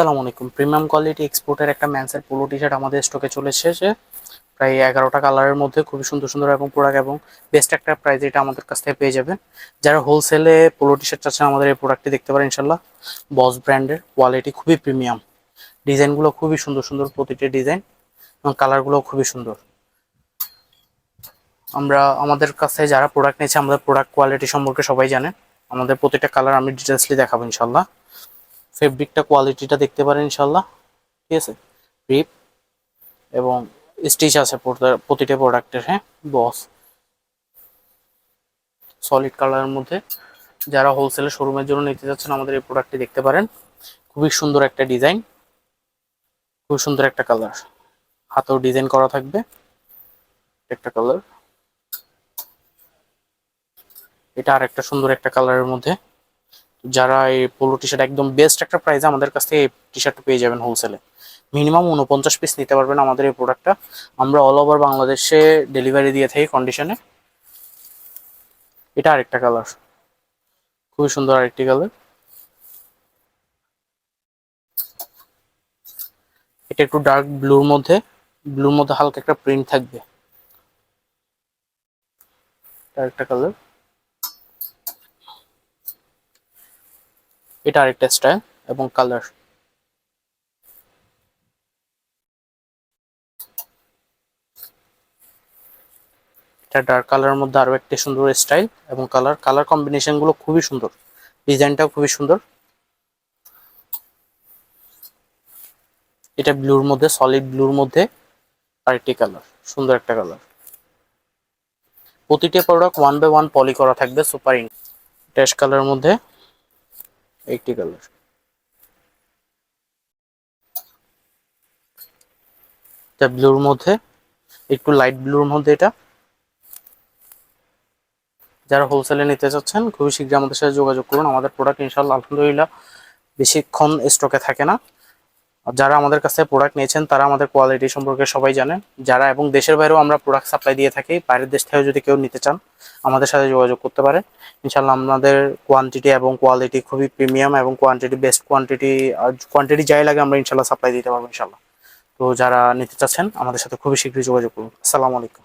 আসসালামু আলাইকুম। Premium quality এক্সপোর্টের একটা ম্যান্সের পোলো টি শার্ট আমাদের স্টকে চলে এসেছে। প্রায় এগারোটা কালারের মধ্যে খুবই সুন্দর সুন্দর এবং প্রোডাক্ট এবং বেস্ট একটা প্রাইস এটা আমাদের কাছ থেকে পেয়ে যাবেন। যারা হোলসেলে পোলো টি শার্ট চাচ্ছেন আমাদের এই প্রোডাক্টটি দেখতে পারেন ইনশাল্লাহ বস ব্র্যান্ডের কোয়ালিটি খুবই প্রিমিয়াম ডিজাইনগুলো খুবই সুন্দর সুন্দর প্রতিটি ডিজাইন এবং কালারগুলো খুবই সুন্দর। আমরা আমাদের কাছে যারা প্রোডাক্ট নিয়েছে, আমাদের প্রোডাক্ট কোয়ালিটি সম্পর্কে সবাই জানেন আমাদের প্রতিটা কালার আমি ডিটেলসলি দেখাবো ইনশাল্লাহ ফেব্রিকটা কোয়ালিটিটা দেখতে পারেন ইনশাল্লাহ ঠিক আছে? রিপ এবং স্টিচ আছে প্রতি- প্রতিটা প্রোডাক্টের হ্যাঁ? বস সলিড কালারের মধ্যে যারা হোলসেলের শোরুমের জন্য নিতে যাচ্ছেন, আমাদের এই প্রোডাক্টটি দেখতে পারেন। খুবই সুন্দর একটা ডিজাইন খুব সুন্দর একটা কালার হাতেও ডিজাইন করা থাকবে। একটা কালার এটা আর একটা সুন্দর একটা কালারের মধ্যে যারা এই পোলো টি শার্ট একদম বেস্ট একটা প্রাইসে আমাদের কাছ থেকে এই টি শার্টটা পেয়ে যাবেন হোলসেলে মিনিমাম উনপঞ্চাশ পিস নিতে পারবেন আমাদের এই প্রোডাক্টটা আমরা অল ওভার বাংলাদেশে ডেলিভারি দিয়ে থাকি কন্ডিশনে এটা আরেকটা কালার খুবই সুন্দর আরেকটি কালার এটা একটু ডার্ক ব্লুর মধ্যে। ব্লুর মধ্যে হালকা একটা প্রিন্ট থাকবে। আরেকটা কালার এটা আরেকটা স্টাইল এবং কালার। এটা ডার্ক কালারের মধ্যে আরও একটা সুন্দর স্টাইল এবং কালার কালার কম্বিনেশনগুলো খুবই সুন্দর। ডিজাইনটাও খুবই সুন্দর। এটা ব্লুর মধ্যে সলিড ব্লুর মধ্যে আরেকটি কালার সুন্দর একটা কালার প্রতিটা product one by one poly করা থাকবে সুপার ইন ড্যাশ কালারের মধ্যে। একটি কালার। এটা ব্লুর মধ্যে, একটু লাইট ব্লুর মধ্যে এটা। যারা হোলসেলে নিতে চাচ্ছেন, খুবই শীঘ্রই আমাদের সাথে যোগাযোগ করুন। আমাদের প্রোডাক্ট ইনশাল্লাহ আলহামদুলিল্লাহ, বেশিক্ষণ স্টকে থাকে না। যারা আমাদের কাছে প্রোডাক্ট নিয়েছেন, তারা আমাদের কোয়ালিটি সম্পর্কে সবাই জানেন। যারা এবং দেশের বাইরেও আমরা প্রোডাক্ট সাপ্লাই দিয়ে থাকি, বাইরের দেশ থেকেও যদি কেউ নিতে চান, আমাদের সাথে যোগাযোগ করতে পারে। ইনশাল্লাহ আমাদের কোয়ান্টিটি এবং কোয়ালিটি খুবই প্রিমিয়াম এবং কোয়ান্টিটি বেস্ট কোয়ান্টিটি কোয়ান্টিটি যাই লাগে আমরা ইনশাল্লাহ সাপ্লাই দিতে পারব ইনশাল্লাহ তো যারা নিতে চাচ্ছেন, আমাদের সাথে খুবই শীঘ্রই যোগাযোগ করুন। আসসালামু আলাইকুম।